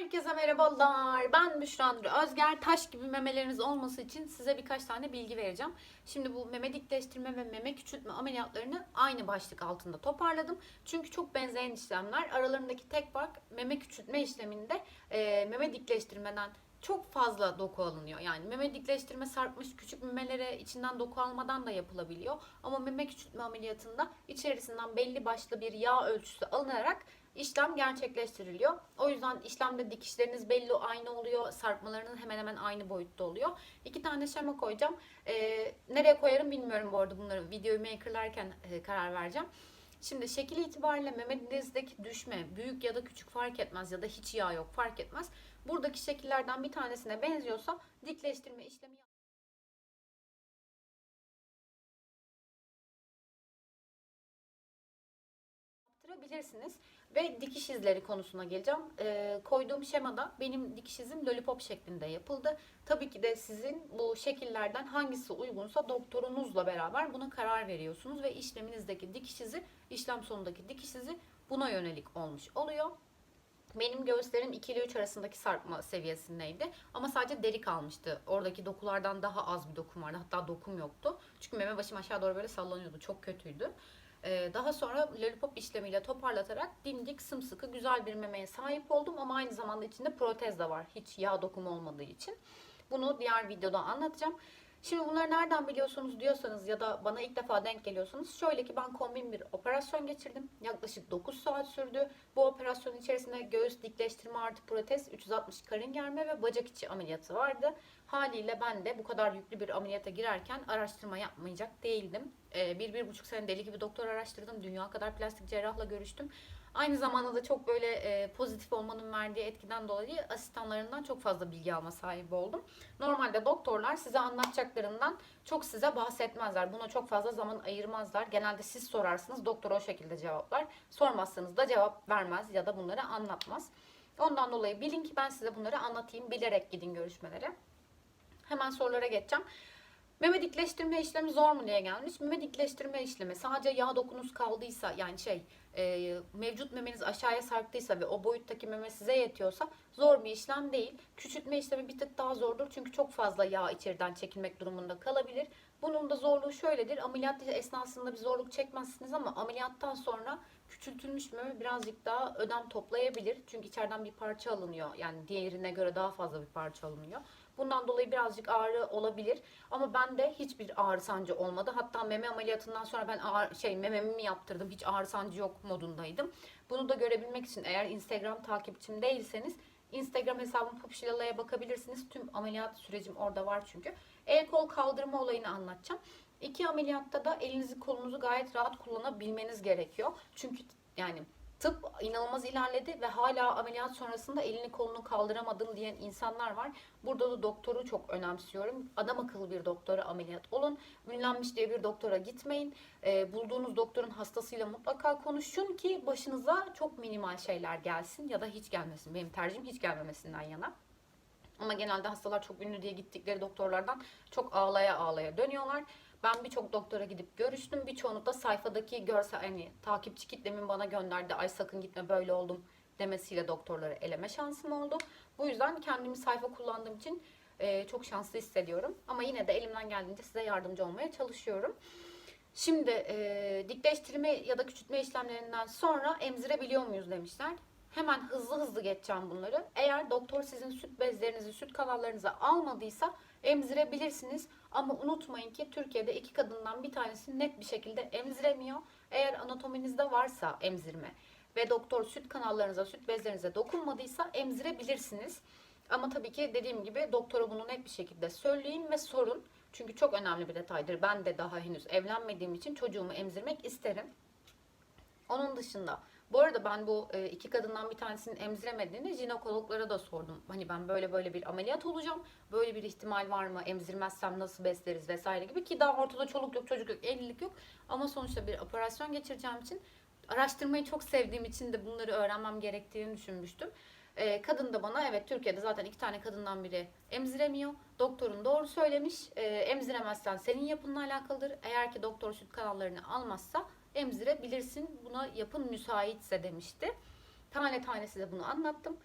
Herkese merhabalar. Ben Büşra Özger. Taş gibi memeleriniz olması için size birkaç tane bilgi vereceğim. Şimdi bu meme dikleştirme ve meme küçültme ameliyatlarını aynı başlık altında toparladım. Çünkü çok benzeyen işlemler. Aralarındaki tek fark meme küçültme işleminde e, meme dikleştirmeden çok fazla doku alınıyor. Yani meme dikleştirme sarkmış küçük memelere içinden doku almadan da yapılabiliyor. Ama meme küçültme ameliyatında içerisinden belli başlı bir yağ ölçüsü alınarak işlem gerçekleştiriliyor. O yüzden işlemde dikişleriniz belli aynı oluyor. Sarkmalarının hemen hemen aynı boyutta oluyor. İki tane şema koyacağım. Ee, nereye koyarım bilmiyorum bu arada bunları. Videoyu makerlarken e, karar vereceğim. Şimdi şekil itibariyle memenizdeki düşme büyük ya da küçük fark etmez ya da hiç yağ yok fark etmez. Buradaki şekillerden bir tanesine benziyorsa dikleştirme işlemi yaptırabilirsiniz. Ve dikiş izleri konusuna geleceğim. Ee, koyduğum şemada benim dikiş izim lollipop şeklinde yapıldı. Tabii ki de sizin bu şekillerden hangisi uygunsa doktorunuzla beraber buna karar veriyorsunuz ve işleminizdeki dikiş izi, işlem sonundaki dikiş izi buna yönelik olmuş oluyor. Benim göğüslerim 2 ile 3 arasındaki sarkma seviyesindeydi. Ama sadece deri kalmıştı. Oradaki dokulardan daha az bir dokum vardı. Hatta dokum yoktu. Çünkü meme başım aşağı doğru böyle sallanıyordu. Çok kötüydü. Ee, daha sonra lollipop işlemiyle toparlatarak dimdik, sımsıkı, güzel bir memeye sahip oldum. Ama aynı zamanda içinde protez de var. Hiç yağ dokumu olmadığı için. Bunu diğer videoda anlatacağım. Şimdi bunları nereden biliyorsunuz diyorsanız ya da bana ilk defa denk geliyorsanız şöyle ki ben kombin bir operasyon geçirdim. Yaklaşık 9 saat sürdü. Bu operasyonun içerisinde göğüs dikleştirme artı protez, 360 karın germe ve bacak içi ameliyatı vardı. Haliyle ben de bu kadar yüklü bir ameliyata girerken araştırma yapmayacak değildim. Ee, bir, bir buçuk sene deli gibi doktor araştırdım. Dünya kadar plastik cerrahla görüştüm. Aynı zamanda da çok böyle e, pozitif olmanın verdiği etkiden dolayı asistanlarından çok fazla bilgi alma sahibi oldum. Normalde doktorlar size anlatacaklarından çok size bahsetmezler. Buna çok fazla zaman ayırmazlar. Genelde siz sorarsınız, doktor o şekilde cevaplar. Sormazsanız da cevap vermez ya da bunları anlatmaz. Ondan dolayı bilin ki ben size bunları anlatayım. Bilerek gidin görüşmelere. Hemen sorulara geçeceğim. Meme dikleştirme işlemi zor mu diye gelmiş. Meme dikleştirme işlemi sadece yağ dokunuz kaldıysa yani şey e, mevcut memeniz aşağıya sarktıysa ve o boyuttaki meme size yetiyorsa zor bir işlem değil. Küçültme işlemi bir tık daha zordur çünkü çok fazla yağ içeriden çekilmek durumunda kalabilir. Bunun da zorluğu şöyledir. Ameliyat esnasında bir zorluk çekmezsiniz ama ameliyattan sonra küçültülmüş meme birazcık daha ödem toplayabilir. Çünkü içeriden bir parça alınıyor. Yani diğerine göre daha fazla bir parça alınıyor. Bundan dolayı birazcık ağrı olabilir. Ama bende hiçbir ağrı sancı olmadı. Hatta meme ameliyatından sonra ben ağrı, şey mememi yaptırdım. Hiç ağrı sancı yok modundaydım. Bunu da görebilmek için eğer Instagram takipçim değilseniz Instagram hesabım Popşilala'ya bakabilirsiniz. Tüm ameliyat sürecim orada var çünkü. El kol kaldırma olayını anlatacağım. İki ameliyatta da elinizi kolunuzu gayet rahat kullanabilmeniz gerekiyor. Çünkü yani tıp inanılmaz ilerledi ve hala ameliyat sonrasında elini kolunu kaldıramadım diyen insanlar var. Burada da doktoru çok önemsiyorum. Adam akıllı bir doktora ameliyat olun. Ünlenmiş diye bir doktora gitmeyin. Ee, bulduğunuz doktorun hastasıyla mutlaka konuşun ki başınıza çok minimal şeyler gelsin ya da hiç gelmesin. Benim tercihim hiç gelmemesinden yana. Ama genelde hastalar çok ünlü diye gittikleri doktorlardan çok ağlaya ağlaya dönüyorlar. Ben birçok doktora gidip görüştüm. Birçoğunu da sayfadaki görsel hani takipçi kitlemin bana gönderdi. Ay sakın gitme böyle oldum demesiyle doktorları eleme şansım oldu. Bu yüzden kendimi sayfa kullandığım için e, çok şanslı hissediyorum. Ama yine de elimden geldiğince size yardımcı olmaya çalışıyorum. Şimdi e, dikleştirme ya da küçültme işlemlerinden sonra emzirebiliyor muyuz demişler. Hemen hızlı hızlı geçeceğim bunları. Eğer doktor sizin süt bezlerinizi, süt kanallarınızı almadıysa emzirebilirsiniz. Ama unutmayın ki Türkiye'de iki kadından bir tanesi net bir şekilde emziremiyor. Eğer anatominizde varsa emzirme ve doktor süt kanallarınıza, süt bezlerinize dokunmadıysa emzirebilirsiniz. Ama tabii ki dediğim gibi doktora bunu net bir şekilde söyleyin ve sorun. Çünkü çok önemli bir detaydır. Ben de daha henüz evlenmediğim için çocuğumu emzirmek isterim. Onun dışında bu arada ben bu e, iki kadından bir tanesinin emziremediğini jinekologlara da sordum. Hani ben böyle böyle bir ameliyat olacağım. Böyle bir ihtimal var mı? Emzirmezsem nasıl besleriz vesaire gibi ki daha ortada çoluk yok, çocuk yok, evlilik yok. Ama sonuçta bir operasyon geçireceğim için araştırmayı çok sevdiğim için de bunları öğrenmem gerektiğini düşünmüştüm. E, kadın da bana evet Türkiye'de zaten iki tane kadından biri emziremiyor. Doktorun doğru söylemiş. E, emziremezsen senin yapınla alakalıdır. Eğer ki doktor süt kanallarını almazsa emzirebilirsin. Buna yapın müsaitse demişti. Tane tane size bunu anlattım.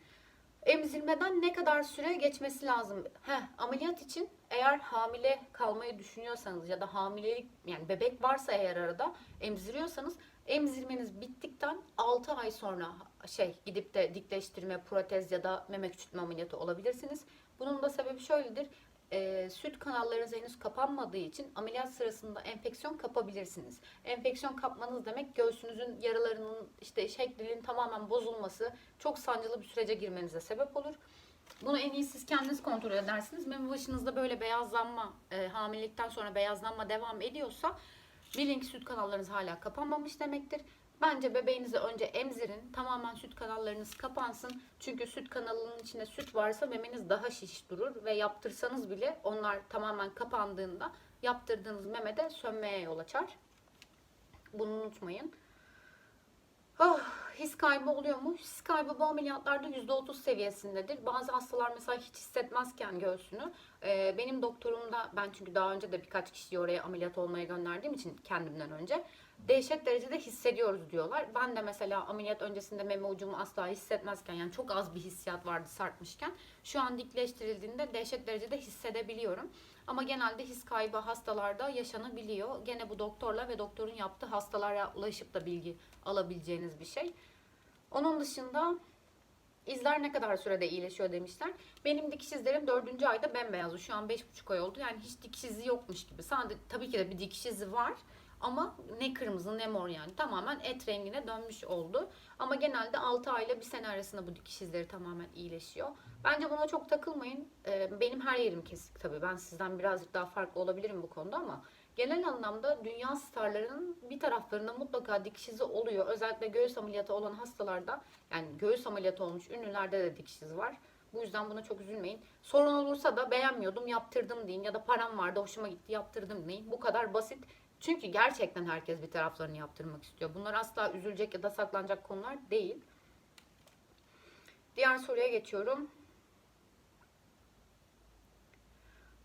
Emzirmeden ne kadar süre geçmesi lazım? Heh, ameliyat için eğer hamile kalmayı düşünüyorsanız ya da hamilelik yani bebek varsa eğer arada emziriyorsanız emzirmeniz bittikten 6 ay sonra şey gidip de dikleştirme, protez ya da meme küçültme ameliyatı olabilirsiniz. Bunun da sebebi şöyledir. Ee, süt kanallarınız henüz kapanmadığı için ameliyat sırasında enfeksiyon kapabilirsiniz. Enfeksiyon kapmanız demek göğsünüzün yaralarının işte şeklinin tamamen bozulması, çok sancılı bir sürece girmenize sebep olur. Bunu en iyi siz kendiniz kontrol edersiniz. Meme başınızda böyle beyazlanma, e, hamilelikten sonra beyazlanma devam ediyorsa bilin ki süt kanallarınız hala kapanmamış demektir. Bence bebeğinizi önce emzirin. Tamamen süt kanallarınız kapansın. Çünkü süt kanalının içinde süt varsa memeniz daha şiş durur ve yaptırsanız bile onlar tamamen kapandığında yaptırdığınız memede sönmeye yol açar. Bunu unutmayın. Ah, his kaybı oluyor mu? His kaybı bu ameliyatlarda %30 seviyesindedir. Bazı hastalar mesela hiç hissetmezken göğsünü. e, benim doktorumda ben çünkü daha önce de birkaç kişiyi oraya ameliyat olmaya gönderdiğim için kendimden önce dehşet derecede hissediyoruz diyorlar. Ben de mesela ameliyat öncesinde meme ucumu asla hissetmezken yani çok az bir hissiyat vardı sarkmışken şu an dikleştirildiğinde dehşet derecede hissedebiliyorum. Ama genelde his kaybı hastalarda yaşanabiliyor. Gene bu doktorla ve doktorun yaptığı hastalara ulaşıp da bilgi alabileceğiniz bir şey. Onun dışında izler ne kadar sürede iyileşiyor demişler. Benim dikiş izlerim 4. ayda bembeyazdı. Şu an 5,5 ay oldu. Yani hiç dikiş izi yokmuş gibi. Sadece tabii ki de bir dikiş izi var. Ama ne kırmızı ne mor yani tamamen et rengine dönmüş oldu. Ama genelde 6 ayla 1 sene arasında bu dikiş izleri tamamen iyileşiyor. Bence buna çok takılmayın. Ee, Benim her yerim kesik tabii. Ben sizden birazcık daha farklı olabilirim bu konuda ama genel anlamda dünya starlarının bir taraflarında mutlaka dikiş izi oluyor. Özellikle göğüs ameliyatı olan hastalarda yani göğüs ameliyatı olmuş ünlülerde de dikiş izi var. Bu yüzden buna çok üzülmeyin. Sorun olursa da beğenmiyordum yaptırdım deyin ya da param vardı hoşuma gitti yaptırdım deyin. Bu kadar basit. Çünkü gerçekten herkes bir taraflarını yaptırmak istiyor. Bunlar asla üzülecek ya da saklanacak konular değil. Diğer soruya geçiyorum.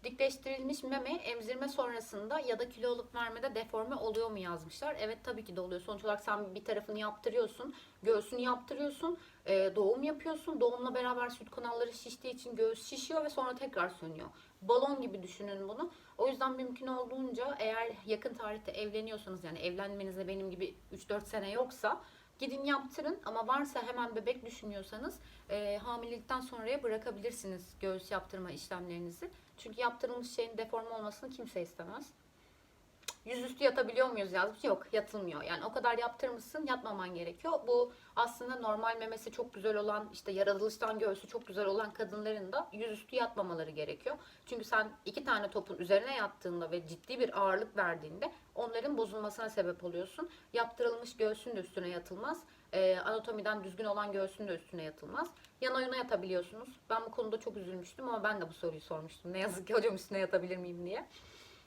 Dikleştirilmiş meme emzirme sonrasında ya da kilo alıp vermede deforme oluyor mu yazmışlar. Evet tabii ki de oluyor. Sonuç olarak sen bir tarafını yaptırıyorsun. Göğsünü yaptırıyorsun. e, doğum yapıyorsun. Doğumla beraber süt kanalları şiştiği için göğüs şişiyor ve sonra tekrar sönüyor. Balon gibi düşünün bunu. O yüzden mümkün olduğunca eğer yakın tarihte evleniyorsanız yani evlenmenizde benim gibi 3-4 sene yoksa gidin yaptırın ama varsa hemen bebek düşünüyorsanız e, hamilelikten sonraya bırakabilirsiniz göğüs yaptırma işlemlerinizi. Çünkü yaptırılmış şeyin deforme olmasını kimse istemez. Yüzüstü yatabiliyor muyuz yazmış. Yok yatılmıyor. Yani o kadar yaptırmışsın yatmaman gerekiyor. Bu aslında normal memesi çok güzel olan işte yaratılıştan göğsü çok güzel olan kadınların da yüzüstü yatmamaları gerekiyor. Çünkü sen iki tane topun üzerine yattığında ve ciddi bir ağırlık verdiğinde onların bozulmasına sebep oluyorsun. Yaptırılmış göğsün de üstüne yatılmaz. Ee, anatomiden düzgün olan göğsün de üstüne yatılmaz. Yan oyuna yatabiliyorsunuz. Ben bu konuda çok üzülmüştüm ama ben de bu soruyu sormuştum. Ne yazık ki hocam üstüne yatabilir miyim diye.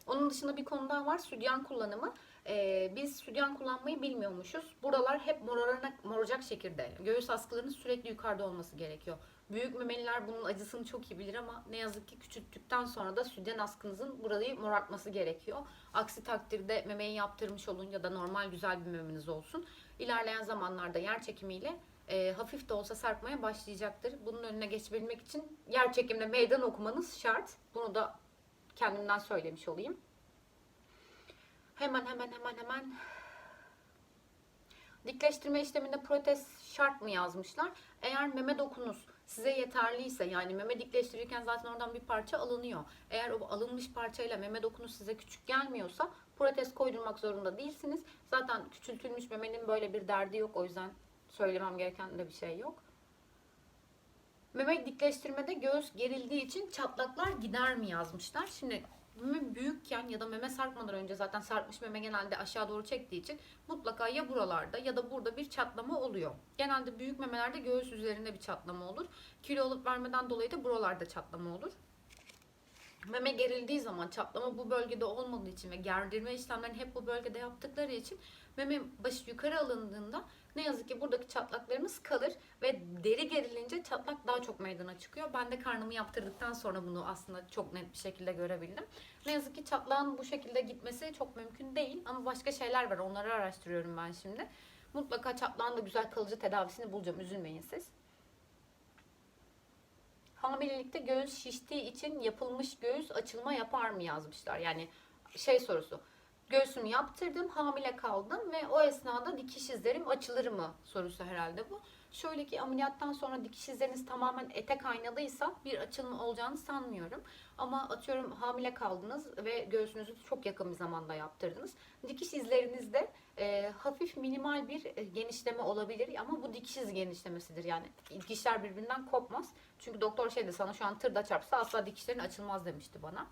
Onun dışında bir konu daha var. Sütyen kullanımı. Ee, biz sütyen kullanmayı bilmiyormuşuz. Buralar hep morararak, moracak şekilde. Göğüs askılarının sürekli yukarıda olması gerekiyor. Büyük memeliler bunun acısını çok iyi bilir ama ne yazık ki küçülttükten sonra da sütyen askınızın burayı morartması gerekiyor. Aksi takdirde memeyi yaptırmış olun ya da normal güzel bir memeniz olsun. İlerleyen zamanlarda yer çekimiyle e, hafif de olsa sarkmaya başlayacaktır. Bunun önüne geçebilmek için yer çekimle meydan okumanız şart. Bunu da kendimden söylemiş olayım. Hemen hemen hemen hemen dikleştirme işleminde protez şart mı yazmışlar? Eğer meme dokunuz size yeterliyse yani meme dikleştirirken zaten oradan bir parça alınıyor. Eğer o alınmış parçayla meme dokunuz size küçük gelmiyorsa protez koydurmak zorunda değilsiniz. Zaten küçültülmüş memenin böyle bir derdi yok. O yüzden söylemem gereken de bir şey yok. Meme dikleştirmede göğüs gerildiği için çatlaklar gider mi yazmışlar. Şimdi meme büyükken ya da meme sarkmadan önce zaten sarkmış meme genelde aşağı doğru çektiği için mutlaka ya buralarda ya da burada bir çatlama oluyor. Genelde büyük memelerde göğüs üzerinde bir çatlama olur. Kilo alıp vermeden dolayı da buralarda çatlama olur. Meme gerildiği zaman çatlama bu bölgede olmadığı için ve gerdirme işlemlerini hep bu bölgede yaptıkları için meme başı yukarı alındığında ne yazık ki buradaki çatlaklarımız kalır ve deri gerilince çatlak daha çok meydana çıkıyor. Ben de karnımı yaptırdıktan sonra bunu aslında çok net bir şekilde görebildim. Ne yazık ki çatlağın bu şekilde gitmesi çok mümkün değil ama başka şeyler var. Onları araştırıyorum ben şimdi. Mutlaka çatlağın da güzel kalıcı tedavisini bulacağım. Üzülmeyin siz. hamilelikte göğüs şiştiği için yapılmış göğüs açılma yapar mı yazmışlar. Yani şey sorusu. Göğsümü yaptırdım, hamile kaldım ve o esnada dikiş izlerim açılır mı sorusu herhalde bu. Şöyle ki ameliyattan sonra dikiş izleriniz tamamen ete kaynadıysa bir açılma olacağını sanmıyorum. Ama atıyorum hamile kaldınız ve göğsünüzü çok yakın bir zamanda yaptırdınız. Dikiş izlerinizde e, hafif minimal bir e, genişleme olabilir ama bu dikiş izi genişlemesidir. Yani dikişler birbirinden kopmaz. Çünkü doktor şey de sana şu an tırda çarpsa asla dikişlerin açılmaz demişti bana.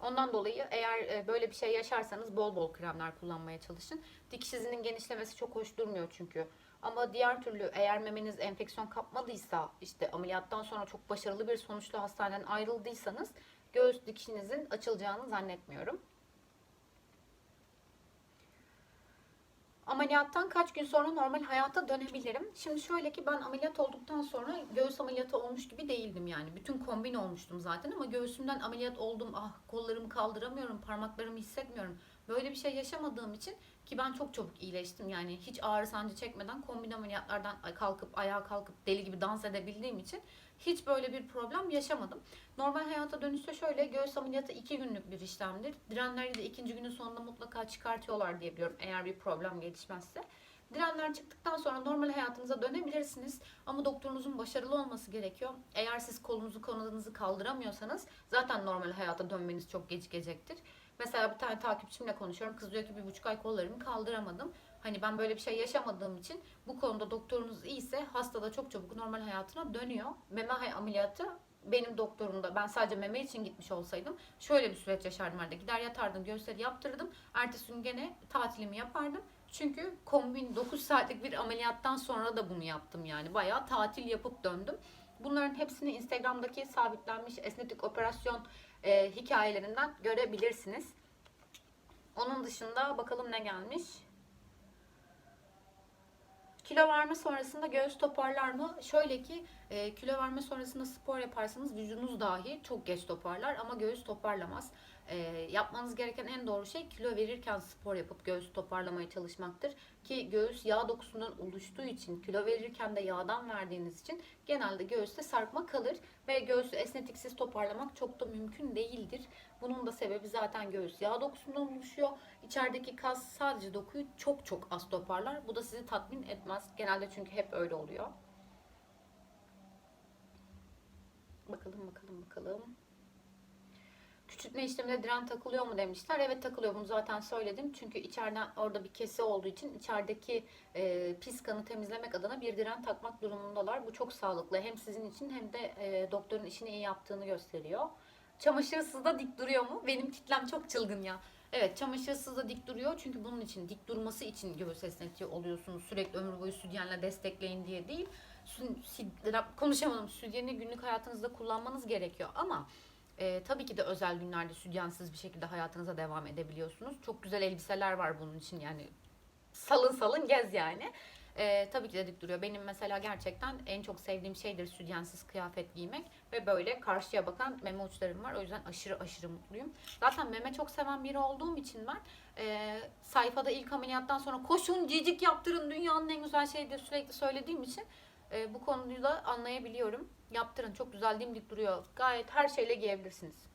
Ondan dolayı eğer e, böyle bir şey yaşarsanız bol bol kremler kullanmaya çalışın. Dikiş izinin genişlemesi çok hoş durmuyor çünkü. Ama diğer türlü eğer memeniz enfeksiyon kapmadıysa işte ameliyattan sonra çok başarılı bir sonuçla hastaneden ayrıldıysanız göğüs dikişinizin açılacağını zannetmiyorum. Ameliyattan kaç gün sonra normal hayata dönebilirim? Şimdi şöyle ki ben ameliyat olduktan sonra göğüs ameliyatı olmuş gibi değildim yani. Bütün kombin olmuştum zaten ama göğsümden ameliyat oldum. Ah kollarımı kaldıramıyorum, parmaklarımı hissetmiyorum. Böyle bir şey yaşamadığım için ki ben çok çabuk iyileştim. Yani hiç ağrı sancı çekmeden kombin ameliyatlardan kalkıp ayağa kalkıp deli gibi dans edebildiğim için hiç böyle bir problem yaşamadım. Normal hayata dönüşte şöyle göğüs ameliyatı iki günlük bir işlemdir. Direnleri de ikinci günün sonunda mutlaka çıkartıyorlar diye biliyorum eğer bir problem gelişmezse. Direnler çıktıktan sonra normal hayatınıza dönebilirsiniz. Ama doktorunuzun başarılı olması gerekiyor. Eğer siz kolunuzu kanadınızı kaldıramıyorsanız zaten normal hayata dönmeniz çok gecikecektir. Mesela bir tane takipçimle konuşuyorum. Kız diyor ki bir buçuk ay kollarımı kaldıramadım. Hani ben böyle bir şey yaşamadığım için bu konuda doktorunuz iyiyse hasta da çok çabuk normal hayatına dönüyor. Meme ameliyatı benim doktorumda ben sadece meme için gitmiş olsaydım şöyle bir süreç yaşardım herhalde. Gider yatardım göğüsleri yaptırırdım. Ertesi gün gene tatilimi yapardım. Çünkü kombin 9 saatlik bir ameliyattan sonra da bunu yaptım yani. Bayağı tatil yapıp döndüm. Bunların hepsini Instagram'daki sabitlenmiş esnetik operasyon e, hikayelerinden görebilirsiniz. Onun dışında bakalım ne gelmiş. Kilo verme sonrasında göğüs toparlar mı? Şöyle ki e, kilo verme sonrasında spor yaparsanız vücudunuz dahi çok geç toparlar ama göğüs toparlamaz. E, yapmanız gereken en doğru şey kilo verirken spor yapıp göğüs toparlamaya çalışmaktır. Ki göğüs yağ dokusundan oluştuğu için kilo verirken de yağdan verdiğiniz için genelde göğüste sarkma kalır ve göğsü esnetiksiz toparlamak çok da mümkün değildir. Bunun da sebebi zaten göğüs yağ dokusundan oluşuyor. İçerideki kas sadece dokuyu çok çok az toparlar. Bu da sizi tatmin etmez. Genelde çünkü hep öyle oluyor. Bakalım bakalım bakalım. Küçültme işleminde diren takılıyor mu demişler. Evet takılıyor bunu zaten söyledim. Çünkü içeriden orada bir kesi olduğu için içerideki e, pis kanı temizlemek adına bir diren takmak durumundalar. Bu çok sağlıklı. Hem sizin için hem de e, doktorun işini iyi yaptığını gösteriyor. Çamaşırsız da dik duruyor mu? Benim kitlem çok çılgın ya. Evet çamaşırsız da dik duruyor. Çünkü bunun için dik durması için göğüs esnetiyor oluyorsunuz. Sürekli ömür boyu sütyenle destekleyin diye değil. Konuşamadım. Sütyeni günlük hayatınızda kullanmanız gerekiyor. Ama e, tabii ki de özel günlerde sütyensiz bir şekilde hayatınıza devam edebiliyorsunuz. Çok güzel elbiseler var bunun için yani salın salın gez yani. E, tabii ki de dik duruyor. Benim mesela gerçekten en çok sevdiğim şeydir sütyensiz kıyafet giymek ve böyle karşıya bakan meme uçlarım var. O yüzden aşırı aşırı mutluyum. Zaten meme çok seven biri olduğum için ben e, sayfada ilk ameliyattan sonra koşun cicik yaptırın dünyanın en güzel şeyidir sürekli söylediğim için e, bu konuyu da anlayabiliyorum. Yaptırın çok güzel dimdik duruyor. Gayet her şeyle giyebilirsiniz.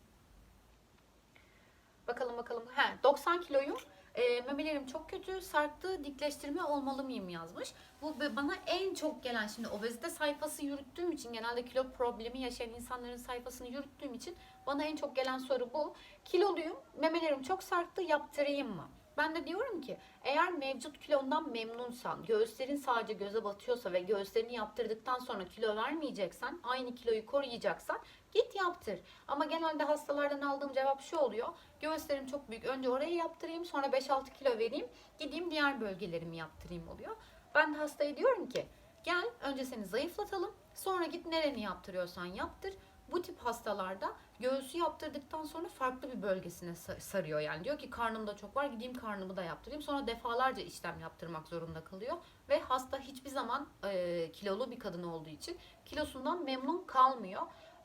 Bakalım bakalım. He, 90 kiloyum. E, memelerim çok kötü, sarktı, dikleştirme olmalı mıyım yazmış. Bu bana en çok gelen şimdi obezite sayfası yürüttüğüm için genelde kilo problemi yaşayan insanların sayfasını yürüttüğüm için bana en çok gelen soru bu. Kiloluyum, memelerim çok sarktı, yaptırayım mı? Ben de diyorum ki eğer mevcut kilondan memnunsan, göğüslerin sadece göze batıyorsa ve göğüslerini yaptırdıktan sonra kilo vermeyeceksen, aynı kiloyu koruyacaksan git yaptır. Ama genelde hastalardan aldığım cevap şu oluyor. Göğüslerim çok büyük. Önce orayı yaptırayım, sonra 5-6 kilo vereyim, gideyim diğer bölgelerimi yaptırayım oluyor. Ben de hastaya diyorum ki gel önce seni zayıflatalım, sonra git nereni yaptırıyorsan yaptır. Bu tip hastalarda göğsü yaptırdıktan sonra farklı bir bölgesine sa- sarıyor. Yani diyor ki karnımda çok var gideyim karnımı da yaptırayım. Sonra defalarca işlem yaptırmak zorunda kalıyor. Ve hasta hiçbir zaman e, kilolu bir kadın olduğu için kilosundan memnun kalmıyor.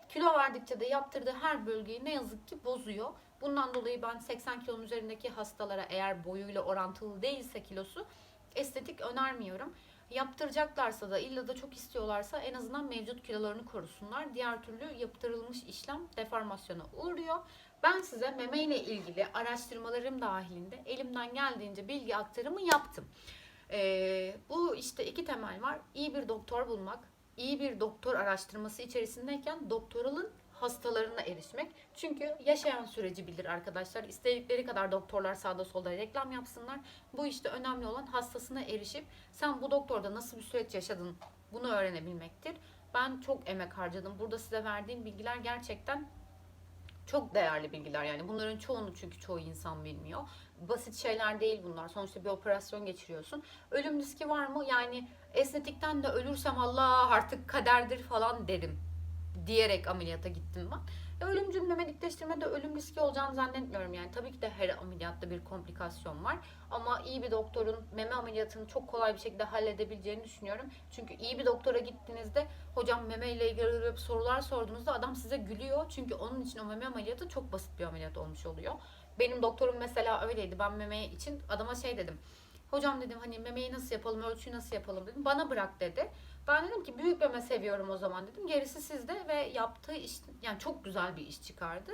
Kilo verdikçe de yaptırdığı her bölgeyi ne yazık ki bozuyor. Bundan dolayı ben 80 kilonun üzerindeki hastalara eğer boyuyla orantılı değilse kilosu estetik önermiyorum. Yaptıracaklarsa da illa da çok istiyorlarsa en azından mevcut kilolarını korusunlar. Diğer türlü yaptırılmış işlem deformasyona uğruyor. Ben size meme ile ilgili araştırmalarım dahilinde elimden geldiğince bilgi aktarımı yaptım. Ee, bu işte iki temel var. İyi bir doktor bulmak, iyi bir doktor araştırması içerisindeyken doktoralın hastalarına erişmek. Çünkü yaşayan süreci bilir arkadaşlar. İstedikleri kadar doktorlar sağda solda reklam yapsınlar. Bu işte önemli olan hastasına erişip sen bu doktorda nasıl bir süreç yaşadın bunu öğrenebilmektir. Ben çok emek harcadım. Burada size verdiğim bilgiler gerçekten çok değerli bilgiler yani bunların çoğunu çünkü çoğu insan bilmiyor. Basit şeyler değil bunlar. Sonuçta bir operasyon geçiriyorsun. Ölüm riski var mı? Yani esnetikten de ölürsem Allah artık kaderdir falan derim diyerek ameliyata gittim ben. E, ölümcül meme dikleştirmede ölüm riski olacağını zannetmiyorum yani. Tabii ki de her ameliyatta bir komplikasyon var. Ama iyi bir doktorun meme ameliyatını çok kolay bir şekilde halledebileceğini düşünüyorum. Çünkü iyi bir doktora gittiğinizde hocam meme ile ilgili sorular sorduğunuzda adam size gülüyor. Çünkü onun için o meme ameliyatı çok basit bir ameliyat olmuş oluyor. Benim doktorum mesela öyleydi. Ben meme için adama şey dedim. Hocam dedim hani memeyi nasıl yapalım, ölçüyü nasıl yapalım dedim. Bana bırak dedi. Ben dedim ki büyük meme seviyorum o zaman dedim. Gerisi sizde ve yaptığı iş yani çok güzel bir iş çıkardı.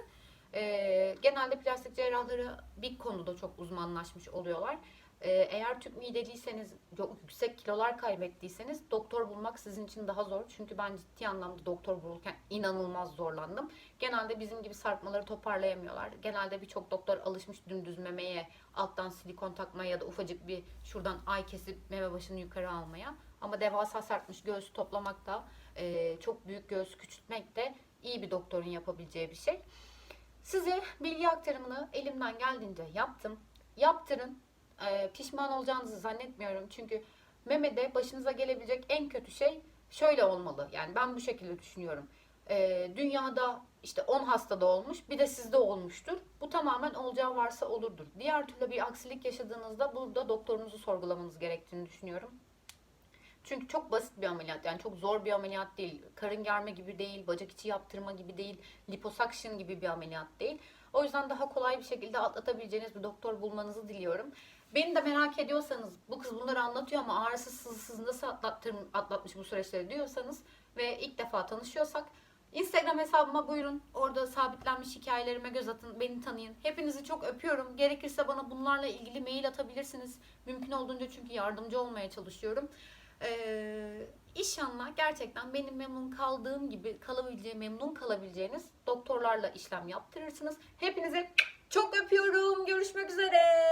Ee, genelde plastik cerrahları bir konuda çok uzmanlaşmış oluyorlar. Ee, eğer tüp mideliyseniz, yüksek kilolar kaybettiyseniz doktor bulmak sizin için daha zor. Çünkü ben ciddi anlamda doktor bulurken inanılmaz zorlandım. Genelde bizim gibi sarkmaları toparlayamıyorlar. Genelde birçok doktor alışmış dümdüz memeye, alttan silikon takmaya ya da ufacık bir şuradan ay kesip meme başını yukarı almaya. Ama devasa sarkmış göğsü toplamak da, e, çok büyük göğsü küçültmek de iyi bir doktorun yapabileceği bir şey. Size bilgi aktarımını elimden geldiğince yaptım. Yaptırın. Ee, pişman olacağınızı zannetmiyorum. Çünkü memede başınıza gelebilecek en kötü şey şöyle olmalı. Yani ben bu şekilde düşünüyorum. Ee, dünyada işte 10 hastada olmuş bir de sizde olmuştur. Bu tamamen olacağı varsa olurdur. Diğer türlü bir aksilik yaşadığınızda burada doktorunuzu sorgulamanız gerektiğini düşünüyorum. Çünkü çok basit bir ameliyat. Yani çok zor bir ameliyat değil. Karın germe gibi değil, bacak içi yaptırma gibi değil, liposuction gibi bir ameliyat değil. O yüzden daha kolay bir şekilde atlatabileceğiniz bir doktor bulmanızı diliyorum. Beni de merak ediyorsanız bu kız bunları anlatıyor ama ağrısız sızsız nasıl atlattır, atlatmış bu süreçleri diyorsanız ve ilk defa tanışıyorsak Instagram hesabıma buyurun. Orada sabitlenmiş hikayelerime göz atın. Beni tanıyın. Hepinizi çok öpüyorum. Gerekirse bana bunlarla ilgili mail atabilirsiniz. Mümkün olduğunca çünkü yardımcı olmaya çalışıyorum. Ee, inşallah gerçekten benim memnun kaldığım gibi kalabileceğim, memnun kalabileceğiniz doktorlarla işlem yaptırırsınız. Hepinizi çok öpüyorum. Görüşmek üzere.